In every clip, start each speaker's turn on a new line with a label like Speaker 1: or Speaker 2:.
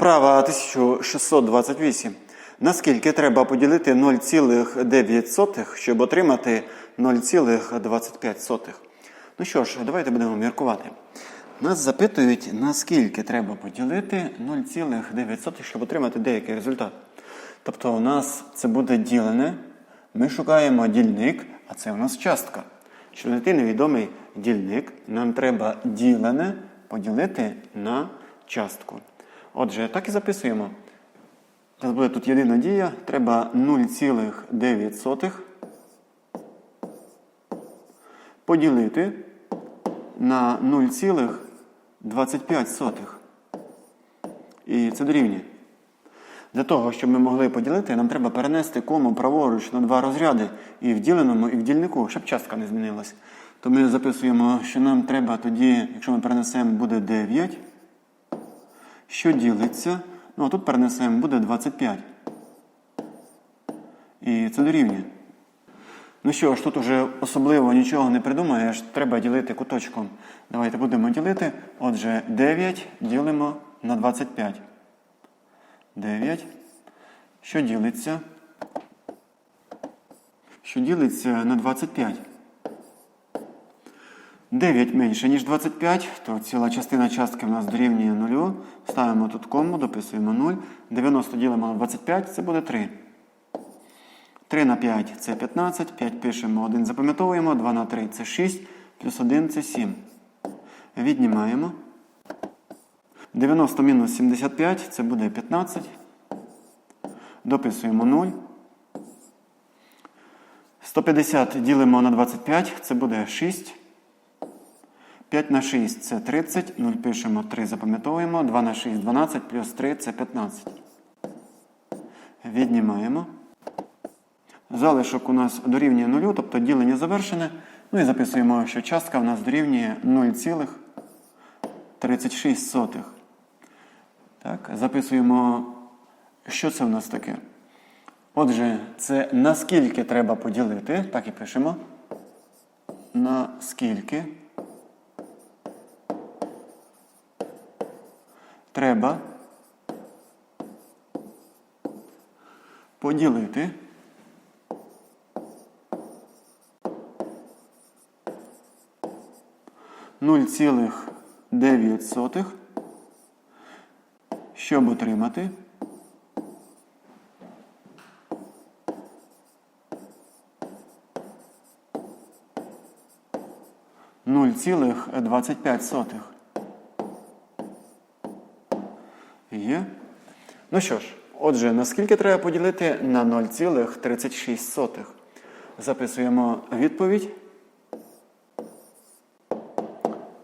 Speaker 1: Вправа 1628. Наскільки треба поділити 0,9, щоб отримати 0,25? Ну що ж, давайте будемо міркувати. Нас запитують, наскільки треба поділити 0,9, щоб отримати деякий результат. Тобто у нас це буде ділене. Ми шукаємо дільник, а це у нас частка. Щоб знайти невідомий дільник, нам треба ділене поділити на частку. Отже, так і записуємо. У нас буде тут єдина дія. Треба 0,9 поділити на 0,25. І це дорівнює. Для того, щоб ми могли поділити, нам треба перенести кому праворуч на два розряди і в діленому, і в дільнику, щоб частка не змінилась. То ми записуємо, що нам треба тоді, якщо ми перенесемо, буде 9, що ділиться. Ну, а тут перенесемо, буде 25. І це дорівнює. Ну що ж, тут уже особливо нічого не придумаєш, треба ділити куточком. Давайте будемо ділити. Отже, 9 ділимо на 25. 9. Що ділиться? Що ділиться на 25? 9 менше, ніж 25, то ціла частина частки в нас дорівнює 0. Ставимо тут кому, дописуємо 0. 90 ділимо на 25, це буде 3. 3 на 5 це 15, 5 пишемо, 1 запам'ятовуємо, 2 на 3 це 6, плюс 1 це 7. Віднімаємо. 90 мінус 75 це буде 15. Дописуємо 0. 150 ділимо на 25, це буде 6. 5 на 6 це 30. 0 пишемо 3, запам'ятовуємо. 2 на 6 12, плюс 3 це 15. Віднімаємо. Залишок у нас дорівнює 0, тобто ділення завершене. Ну і записуємо, що частка у нас дорівнює 0,36. Так, записуємо, що це у нас таке. Отже, це наскільки треба поділити. Так і пишемо. Наскільки треба поділити. Нуль цілих дев'ять сотих, щоб отримати нуль цілих двадцять п'ять сотих. Є. Ну що ж, отже, наскільки треба поділити на 0,36? Записуємо відповідь.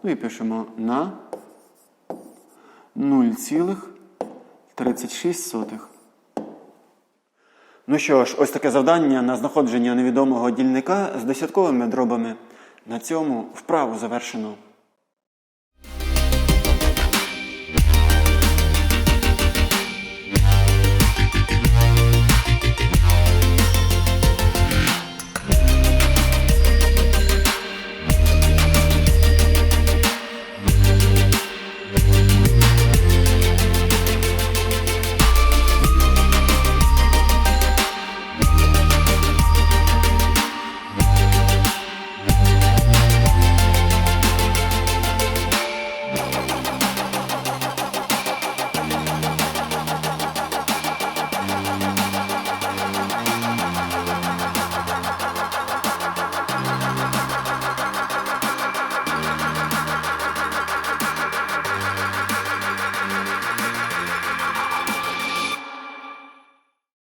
Speaker 1: Ну і пишемо на 0,36. Ну що ж, ось таке завдання на знаходження невідомого дільника з десятковими дробами. На цьому вправу завершено.